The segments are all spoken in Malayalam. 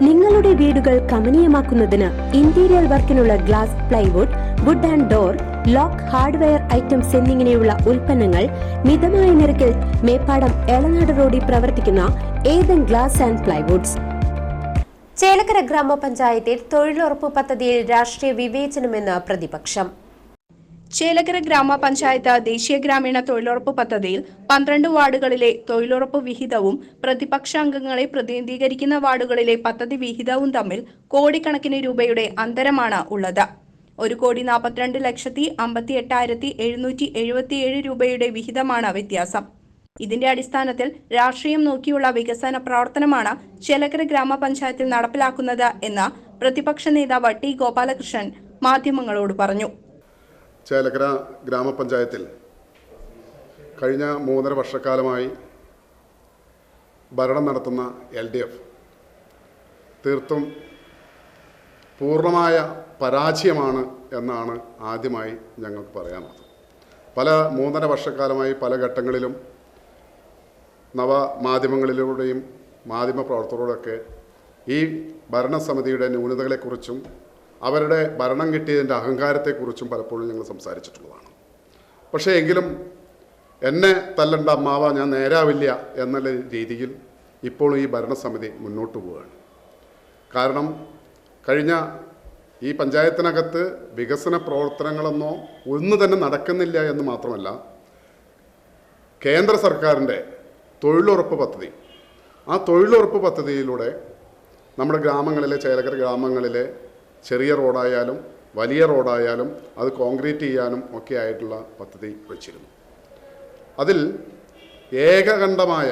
നിങ്ങളുടെ വീടുകൾ കമനീയമാക്കുന്നതിന് interior വർക്കിനുള്ള glass plywood wood and door lock hardware items എന്നിങ്ങനെയുള്ള ഉൽപ്പന്നങ്ങൾ മിതമായ നിരക്കിൽ മേപ്പാടം എളനാട് റോഡിൽ പ്രവർത്തിക്കുന്ന Ethan glass and plywoods Chelakkara ഗ്രാമപഞ്ചായത്തിൽ തൊഴിലുറപ്പ് പദ്ധതിയിൽ രാഷ്ട്രീയ വിവേചനമെന്ന് പ്രതിപക്ഷം. ചേലക്കര ഗ്രാമപഞ്ചായത്ത് ദേശീയ ഗ്രാമീണ തൊഴിലുറപ്പ് പദ്ധതിയിൽ പന്ത്രണ്ട് വാർഡുകളിലെ തൊഴിലുറപ്പ് വിഹിതവും പ്രതിപക്ഷ അംഗങ്ങളെ പ്രതിനിധീകരിക്കുന്ന വാർഡുകളിലെ പദ്ധതി വിഹിതവും തമ്മിൽ കോടിക്കണക്കിന് രൂപയുടെ അന്തരമാണ് ഉള്ളത്. ഒരു കോടി നാൽപ്പത്തിരണ്ട് ലക്ഷത്തി അമ്പത്തി എട്ടായിരത്തി എഴുന്നൂറ്റി എഴുപത്തിയേഴ് രൂപയുടെ വിഹിതമാണ് വ്യത്യാസം. ഇതിന്റെ അടിസ്ഥാനത്തിൽ രാഷ്ട്രീയം നോക്കിയുള്ള വികസന പ്രവർത്തനമാണ് ചേലക്കര ഗ്രാമപഞ്ചായത്തിൽ നടപ്പിലാക്കുന്നത് എന്ന് പ്രതിപക്ഷ നേതാവ് ടി ഗോപാലകൃഷ്ണൻ മാധ്യമങ്ങളോട് പറഞ്ഞു. ചേലക്കര ഗ്രാമപഞ്ചായത്തിൽ കഴിഞ്ഞ മൂന്നര വർഷക്കാലമായി ഭരണം നടത്തുന്ന എൽ ഡി എഫ് തീർത്തും പൂർണമായ പരാജയമാണ് എന്നാണ് ആദ്യമായി ഞങ്ങൾക്ക് പറയാനുള്ളത്. പല മൂന്നര വർഷക്കാലമായി പല ഘട്ടങ്ങളിലും നവമാധ്യമങ്ങളിലൂടെയും മാധ്യമ പ്രവർത്തകരോടൊക്കെ ഈ ഭരണസമിതിയുടെ ന്യൂനതകളെക്കുറിച്ചും അവരുടെ ഭരണം കിട്ടിയതിന്റെ അഹങ്കാരത്തെക്കുറിച്ചും പലപ്പോഴും ഞങ്ങൾ സംസാരിച്ചിട്ടുള്ളതാണ്. പക്ഷേ എങ്കിലും എന്നെ തല്ലണ്ട അമ്മാവ ഞാൻ നേരാവില്ല എന്നുള്ള രീതിയിൽ ഇപ്പോൾ ഈ ഭരണസമിതി മുന്നോട്ട് പോവുകയാണ്. കാരണം കഴിഞ്ഞ ഈ പഞ്ചായത്തിനകത്ത് വികസന പ്രവർത്തനങ്ങളൊന്നോ ഒന്നു തന്നെ നടക്കുന്നില്ല എന്ന് മാത്രമല്ല കേന്ദ്ര സർക്കാരിന്റെ തൊഴിലുറപ്പ് പദ്ധതി. ആ തൊഴിലുറപ്പ് പദ്ധതിയിലൂടെ നമ്മുടെ ഗ്രാമങ്ങളിലെ ചേലക്കര ഗ്രാമങ്ങളിലെ ചെറിയ റോഡായാലും വലിയ റോഡായാലും അത് കോൺക്രീറ്റ് ചെയ്യാനും ഒക്കെ ആയിട്ടുള്ള പദ്ധതി വച്ചിരുന്നു. അതിൽ ഏകകണ്ഠമായ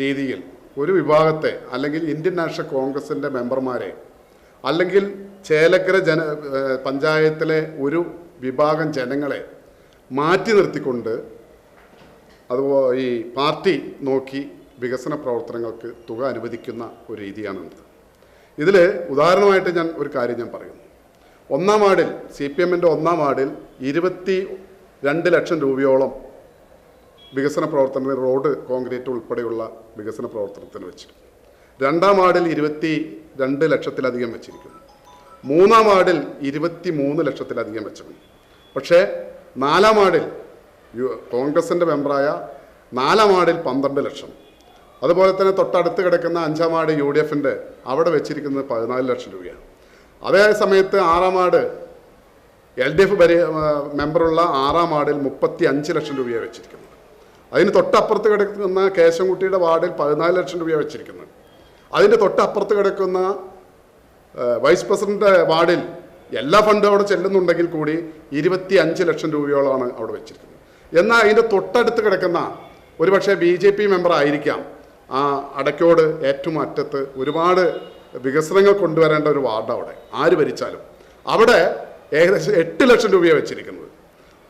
രീതിയിൽ ഒരു വിഭാഗത്തെ അല്ലെങ്കിൽ ഇന്ത്യൻ നാഷണൽ കോൺഗ്രസിന്റെ മെമ്പർമാരെ അല്ലെങ്കിൽ ചേലക്കര ജന പഞ്ചായത്തിലെ ഒരു വിഭാഗം ജനങ്ങളെ മാറ്റി നിർത്തിക്കൊണ്ട് അതുപോലെ ഈ പാർട്ടി നോക്കി വികസന പ്രവർത്തനങ്ങൾക്ക് തുക അനുവദിക്കുന്ന ഒരു രീതിയാണിത് ഇതിൽ ഉദാഹരണമായിട്ട് ഞാൻ ഒരു കാര്യം ഞാൻ പറയുന്നു ഒന്നാം വാർഡിൽ സി പി എമ്മിന്റെ ഒന്നാം വാർഡിൽ ഇരുപത്തി രണ്ട് ലക്ഷം രൂപയോളം വികസന പ്രവർത്തനത്തിന് റോഡ് കോൺക്രീറ്റ് ഉൾപ്പെടെയുള്ള വികസന പ്രവർത്തനത്തിന് വെച്ചിരുന്നു. രണ്ടാം വാർഡിൽ ഇരുപത്തി രണ്ട് ലക്ഷത്തിലധികം വെച്ചിരിക്കുന്നു. മൂന്നാം വാർഡിൽ ഇരുപത്തി മൂന്ന് ലക്ഷത്തിലധികം വെച്ചിരുന്നു പക്ഷേ നാലാം വാർഡിൽ കോൺഗ്രസിന്റെ മെമ്പറായ നാലാം വാർഡിൽ പന്ത്രണ്ട് ലക്ഷം. അതുപോലെ തന്നെ തൊട്ടടുത്ത് കിടക്കുന്ന അഞ്ചാം വാർഡ് യു ഡി എഫിന്റെ അവിടെ വെച്ചിരിക്കുന്നത് പതിനാല് ലക്ഷം രൂപയാണ്. അതേ സമയത്ത് ആറാം വാർഡ് എൽ ഡി എഫ് പരി മെമ്പറുള്ള ആറാം വാർഡിൽ മുപ്പത്തി അഞ്ച് ലക്ഷം രൂപയാണ് വെച്ചിരിക്കുന്നത്. അതിന് തൊട്ടപ്പുറത്ത് കിടക്കുന്ന കേശവൻകുട്ടിയുടെ വാർഡിൽ പതിനാല് ലക്ഷം രൂപയാണ് വെച്ചിരിക്കുന്നത്. അതിന്റെ തൊട്ടപ്പുറത്ത് കിടക്കുന്ന വൈസ് പ്രസിഡന്റ് വാർഡിൽ എല്ലാ ഫണ്ടും അവിടെ ചെല്ലുന്നുണ്ടെങ്കിൽ കൂടി ഇരുപത്തി അഞ്ച് ലക്ഷം രൂപയോളമാണ് അവിടെ വെച്ചിരിക്കുന്നത്. എന്നാൽ അതിന്റെ തൊട്ടടുത്ത് കിടക്കുന്ന ഒരുപക്ഷെ ബി ജെ പി മെമ്പർ ആയിരിക്കാം ആ അടയ്ക്കോട് ഏറ്റവും അറ്റത്ത് ഒരുപാട് വികസനങ്ങൾ കൊണ്ടുവരേണ്ട ഒരു വാർഡ് അവിടെ. ആര് ഭരിച്ചാലും. അവിടെ ഏകദേശം എട്ട് ലക്ഷം രൂപയാണ് വെച്ചിരിക്കുന്നത്.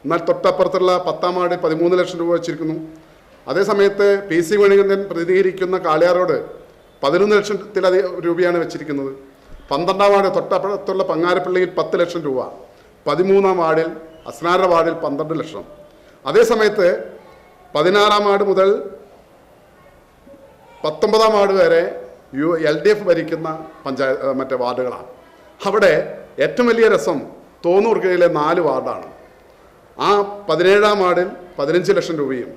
എന്നാൽ തൊട്ടപ്പുറത്തുള്ള പത്താം വാർഡിൽ പതിമൂന്ന് ലക്ഷം രൂപ വെച്ചിരിക്കുന്നു. അതേസമയത്ത് പി സി മണികണ്ഠൻ പ്രതിനിധീകരിക്കുന്ന കാളിയാറോട് പതിനൊന്ന് ലക്ഷത്തിലധികം രൂപയാണ് വെച്ചിരിക്കുന്നത്. പന്ത്രണ്ടാം വാർഡ് തൊട്ടപ്പുറത്തുള്ള പങ്ങാരപ്പള്ളിയിൽ പത്ത് ലക്ഷം രൂപ. പതിമൂന്നാം വാർഡിൽ അസ്നാര വാർഡിൽ പന്ത്രണ്ട് ലക്ഷം. അതേസമയത്ത് പതിനാറാം വാർഡ് മുതൽ പത്തൊമ്പതാം വാർഡ് വരെ യു എൽ ഡി എഫ് ഭരിക്കുന്ന പഞ്ചായത്ത് മറ്റേ വാർഡുകളാണ്. അവിടെ ഏറ്റവും വലിയ രസം തോന്നൂർക്കയിലെ നാല് വാർഡാണ്. ആ പതിനേഴാം വാർഡിൽ പതിനഞ്ച് ലക്ഷം രൂപയും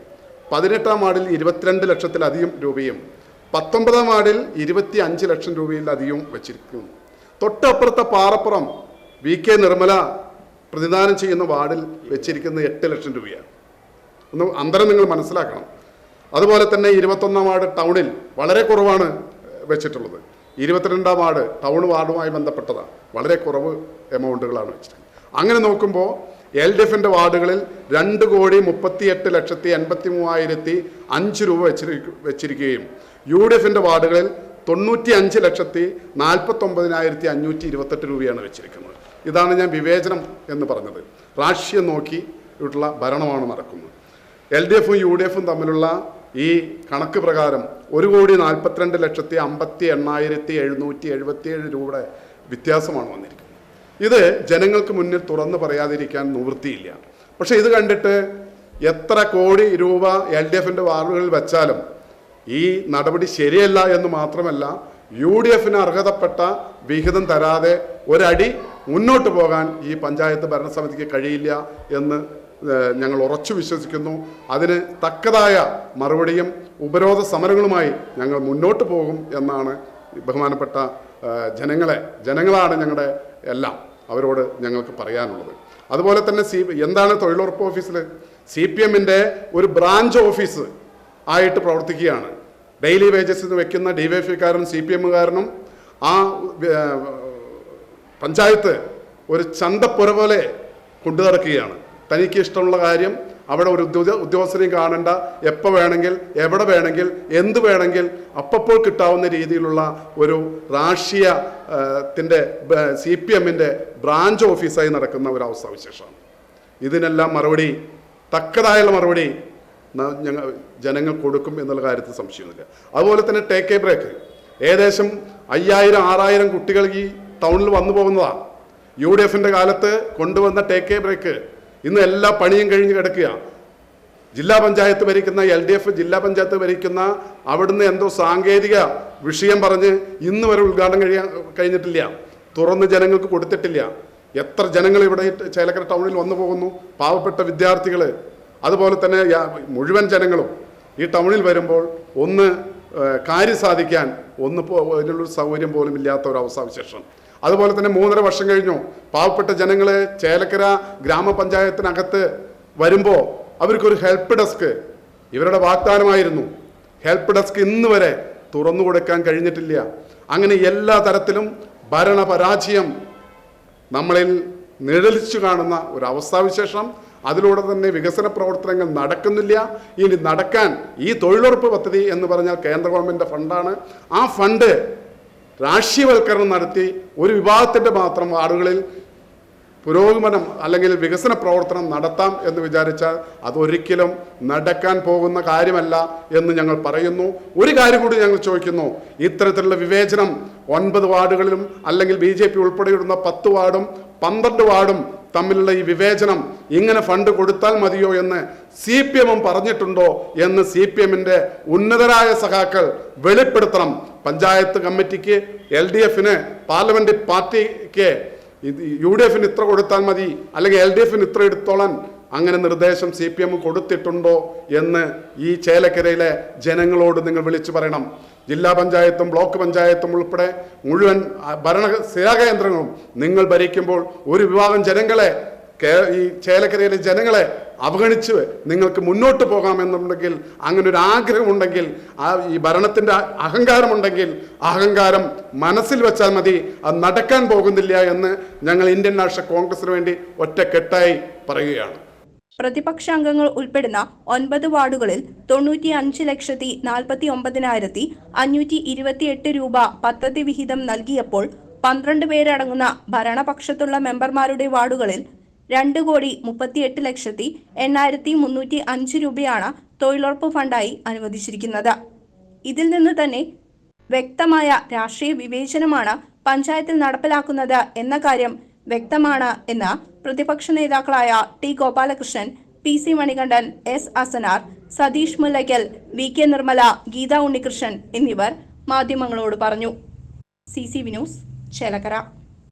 പതിനെട്ടാം വാർഡിൽ ഇരുപത്തിരണ്ട് ലക്ഷത്തിലധികം രൂപയും പത്തൊമ്പതാം വാർഡിൽ ഇരുപത്തി അഞ്ച് ലക്ഷം രൂപയിലധികം വച്ചിരിക്കുന്നു. തൊട്ടപ്പുറത്തെ പാറപ്പുറം വി കെ നിർമ്മല പ്രതിദാനം ചെയ്യുന്ന വാർഡിൽ വെച്ചിരിക്കുന്നത് എട്ട് ലക്ഷം രൂപയാണ്. ഒന്ന് അന്തരം നിങ്ങൾ മനസ്സിലാക്കണം. അതുപോലെ തന്നെ ഇരുപത്തൊന്നാം വാർഡ് ടൗണിൽ വളരെ കുറവാണ് വെച്ചിട്ടുള്ളത്. ഇരുപത്തിരണ്ടാം വാർഡ് ടൗൺ വാർഡുമായി ബന്ധപ്പെട്ടതാണ്. വളരെ കുറവ് എമൗണ്ടുകളാണ് വെച്ചിട്ടുള്ളത്. അങ്ങനെ നോക്കുമ്പോൾ എൽ ഡി എഫിന്റെ വാർഡുകളിൽ രണ്ട് കോടി മുപ്പത്തി എട്ട് ലക്ഷത്തി എൺപത്തി മൂവായിരത്തി അഞ്ച് രൂപ വെച്ചിരിക്കു വെച്ചിരിക്കുകയും യു ഡി എഫിന്റെ വാർഡുകളിൽ തൊണ്ണൂറ്റി അഞ്ച് ലക്ഷത്തി നാൽപ്പത്തൊമ്പതിനായിരത്തി അഞ്ഞൂറ്റി ഇരുപത്തെട്ട് രൂപയാണ് വെച്ചിരിക്കുന്നത്. ഇതാണ് ഞാൻ വിവേചനം എന്ന് പറഞ്ഞത്. രാഷ്ട്രീയം നോക്കി ഭരണമാണ് നടക്കുന്നത്. എൽ ഡി എഫും യു ഡി എഫും തമ്മിലുള്ള ഈ കണക്ക് പ്രകാരം ഒരു കോടി നാൽപ്പത്തിരണ്ട് ലക്ഷത്തി അമ്പത്തി എണ്ണായിരത്തി എഴുന്നൂറ്റി എഴുപത്തിയേഴ് രൂപയുടെ വ്യത്യാസമാണ് വന്നിരിക്കുന്നത്. ഇത് ജനങ്ങൾക്ക് മുന്നിൽ തുറന്നു പറയാതിരിക്കാൻ നിവൃത്തിയില്ല. പക്ഷേ ഇത് കണ്ടിട്ട് എത്ര കോടി രൂപ എൽ ഡി എഫിന്റെ വാർഡുകളിൽ വെച്ചാലും ഈ നടപടി ശരിയല്ല എന്ന് മാത്രമല്ല യു ഡി എഫിന് അർഹതപ്പെട്ട വിഹിതം തരാതെ ഒരടി മുന്നോട്ട് പോകാൻ ഈ പഞ്ചായത്ത് ഭരണസമിതിക്ക് കഴിയില്ല എന്ന് ഞങ്ങൾ ഉറച്ചു വിശ്വസിക്കുന്നു. അതിന് തക്കതായ മറുപടിയും ഉപരോധ സമരങ്ങളുമായി ഞങ്ങൾ മുന്നോട്ട് പോകും എന്നാണ് ബഹുമാനപ്പെട്ട ജനങ്ങളെ ജനങ്ങളാണ് ഞങ്ങളുടെ എല്ലാം അവരോട് ഞങ്ങൾക്ക് പറയാനുള്ളത്. അതുപോലെ തന്നെ സി എന്താണ് തൊഴിലുറപ്പ് ഓഫീസിൽ സി പി എമ്മിന്റെ ഒരു ബ്രാഞ്ച് ഓഫീസ് ആയിട്ട് പ്രവർത്തിക്കുകയാണ്. ഡെയിലി വേജസ് വെക്കുന്ന ഡി വൈ എഫ്കാരനും സി പി എമ്മുകാരനും ആ പഞ്ചായത്ത് ഒരു ചന്തപ്പുര പോലെ കൊണ്ടു നടക്കുകയാണ്. തനിക്ക് ഇഷ്ടമുള്ള കാര്യം അവിടെ ഒരു ഉദ്യോഗ ഉദ്യോഗസ്ഥരെയും കാണണ്ട. എപ്പോൾ വേണമെങ്കിൽ എവിടെ വേണമെങ്കിൽ എന്ത് വേണമെങ്കിൽ അപ്പപ്പോൾ കിട്ടാവുന്ന രീതിയിലുള്ള ഒരു രാഷ്ട്രീയ ത്തിന്റെ സി പി എമ്മിന്റെ ബ്രാഞ്ച് ഓഫീസായി നടക്കുന്ന ഒരു അവസ്ഥ വിശേഷമാണ് ഇതിനെല്ലാം മറുപടി തക്കതായുള്ള മറുപടി ഞങ്ങൾ ജനങ്ങൾ കൊടുക്കും എന്നുള്ള കാര്യത്തിൽ സംശയമൊന്നുമില്ല അതുപോലെ തന്നെ ടേക്ക് എ ബ്രേക്ക്. ഏകദേശം അയ്യായിരം ആറായിരം കുട്ടികൾ ഈ ടൗണിൽ വന്നു പോകുന്നതാണ്. യു ഡി എഫിന്റെ കാലത്ത് കൊണ്ടുവന്ന ടേക്ക് എ ബ്രേക്ക് ഇന്ന് എല്ലാ പണിയും കഴിഞ്ഞ് കിടക്കുക. ജില്ലാ പഞ്ചായത്ത് ഭരിക്കുന്ന എൽ ഡി എഫ് ജില്ലാ പഞ്ചായത്ത് ഭരിക്കുന്ന അവിടുന്ന് എന്തോ സാങ്കേതിക വിഷയം പറഞ്ഞ് ഇന്ന് വരെ ഉദ്ഘാടനം കഴിയാൻ കഴിഞ്ഞിട്ടില്ല. തുറന്ന് ജനങ്ങൾക്ക് കൊടുത്തിട്ടില്ല. എത്ര ജനങ്ങൾ ഇവിടെ ചേലക്കര ടൗണിൽ വന്നു പോകുന്നു? പാവപ്പെട്ട വിദ്യാർത്ഥികൾ അതുപോലെ തന്നെ മുഴുവൻ ജനങ്ങളും ഈ ടൗണിൽ വരുമ്പോൾ ഒന്ന് കാര്യം സാധിക്കാൻ ഒന്ന് അതിനുള്ളൊരു സൗകര്യം പോലും ഇല്ലാത്ത ഒരു അവസ്ഥാവിശേഷം. അതുപോലെ തന്നെ മൂന്നര വർഷം കഴിഞ്ഞു. പാവപ്പെട്ട ജനങ്ങൾ ചേലക്കര ഗ്രാമപഞ്ചായത്തിനകത്ത് വരുമ്പോൾ അവർക്കൊരു ഹെൽപ്പ് ഡെസ്ക് ഇവരുടെ വാഗ്ദാനമായിരുന്നു. ഹെൽപ്പ് ഡെസ്ക് ഇന്ന് വരെ തുറന്നു കൊടുക്കാൻ കഴിഞ്ഞിട്ടില്ല. അങ്ങനെ എല്ലാ തരത്തിലും ഭരണപരാജയം നമ്മളിൽ നിഴലിച്ചു കാണുന്ന ഒരു അവസ്ഥാവിശേഷം അതിലൂടെ തന്നെ വികസന പ്രവർത്തനങ്ങൾ നടക്കുന്നില്ല. ഇനി നടക്കാൻ ഈ തൊഴിലുറപ്പ് പദ്ധതി എന്ന് പറഞ്ഞാൽ കേന്ദ്ര ഗവൺമെന്റ് ഫണ്ടാണ് ആ ഫണ്ട് രാഷ്ട്രീയവൽക്കരണം നടത്തി ഒരു വിഭാഗത്തിന്റെ മാത്രം വാർഡുകളിൽ പുരോഗമനം അല്ലെങ്കിൽ വികസന പ്രവർത്തനം നടത്താം എന്ന് വിചാരിച്ചാൽ അതൊരിക്കലും നടക്കാൻ പോകുന്ന കാര്യമല്ല എന്ന് ഞങ്ങൾ പറയുന്നു. ഒരു കാര്യം കൂടി ഞങ്ങൾ ചോദിക്കുന്നു. ഇത്തരത്തിലുള്ള വിവേചനം ഒൻപത് വാർഡുകളിലും അല്ലെങ്കിൽ ബി ജെ പി ഉൾപ്പെടെയുള്ള പത്ത് വാർഡും പന്ത്രണ്ട് വാർഡും തമ്മിലുള്ള ഈ വിവേചനം ഇങ്ങനെ ഫണ്ട് കൊടുത്താൽ മതിയോ എന്ന് സി പി എമ്മും പറഞ്ഞിട്ടുണ്ടോ എന്ന് സി പി എമ്മിന്റെ ഉന്നതരായ സഖാക്കൾ വെളിപ്പെടുത്തണം. പഞ്ചായത്ത് കമ്മിറ്റിക്ക് എൽ ഡി എഫിന് പാർലമെന്റ് പാർട്ടിക്ക് യു ഡി എഫിന് ഇത്ര കൊടുത്താൽ മതി അല്ലെങ്കിൽ എൽ ഡി എഫിന് ഇത്ര എടുത്തോളാൻ അങ്ങനെ നിർദ്ദേശം സി പി എം കൊടുത്തിട്ടുണ്ടോ എന്ന് ഈ ചേലക്കരയിലെ ജനങ്ങളോട് നിങ്ങൾ വിളിച്ചു പറയണം. ജില്ലാ പഞ്ചായത്തും ബ്ലോക്ക് പഞ്ചായത്തും ഉൾപ്പെടെ മുഴുവൻ ഭരണ സ്ഥിരകേന്ദ്രങ്ങളും നിങ്ങൾ ഭരിക്കുമ്പോൾ ഒരു വിഭാഗം ജനങ്ങളെ ഈ ചേലക്കരയിലെ ജനങ്ങളെ അവഗണിച്ച് നിങ്ങൾക്ക് മുന്നോട്ട് പോകാമെന്നുണ്ടെങ്കിൽ അങ്ങനെ ഒരു ആഗ്രഹമുണ്ടെങ്കിൽ ആ ഈ ഭരണത്തിന്റെ അഹങ്കാരമുണ്ടെങ്കിൽ അഹങ്കാരം മനസ്സിൽ വെച്ചാൽ മതി. അത് നടക്കാൻ പോകുന്നില്ല എന്ന് ഞങ്ങൾ ഇന്ത്യൻ നാഷണൽ കോൺഗ്രസിന് വേണ്ടി ഒറ്റക്കെട്ടായി പറയുകയാണ്. പ്രതിപക്ഷ അംഗങ്ങൾ ഉൾപ്പെടുന്ന ഒൻപത് വാർഡുകളിൽ തൊണ്ണൂറ്റി അഞ്ച് ലക്ഷത്തി നാൽപ്പത്തി ഒമ്പതിനായിരത്തി അഞ്ഞൂറ്റി ഇരുപത്തിയെട്ട് രൂപ പദ്ധതി വിഹിതം നൽകിയപ്പോൾ പന്ത്രണ്ട് പേരടങ്ങുന്ന ഭരണപക്ഷത്തുള്ള മെമ്പർമാരുടെ വാർഡുകളിൽ രണ്ട് കോടി മുപ്പത്തിയെട്ട് ലക്ഷത്തി എണ്ണായിരത്തി മുന്നൂറ്റി അഞ്ച് രൂപയാണ് തൊഴിലുറപ്പ് ഫണ്ടായി അനുവദിച്ചിരിക്കുന്നത്. ഇതിൽ നിന്ന് തന്നെ വ്യക്തമായ രാഷ്ട്രീയ വിവേചനമാണ് പഞ്ചായത്തിൽ നടപ്പിലാക്കുന്നത് എന്ന കാര്യം വ്യക്തമാണ് എന്ന് പ്രതിപക്ഷ നേതാക്കളായ T Gopalakrishnan P C Manikandan S Asanar Satheesh Mullakkal V K Nirmala Geetha Unnikrishnan എന്നിവർ മാധ്യമങ്ങളോട് പറഞ്ഞു. C C V news Chelakkara.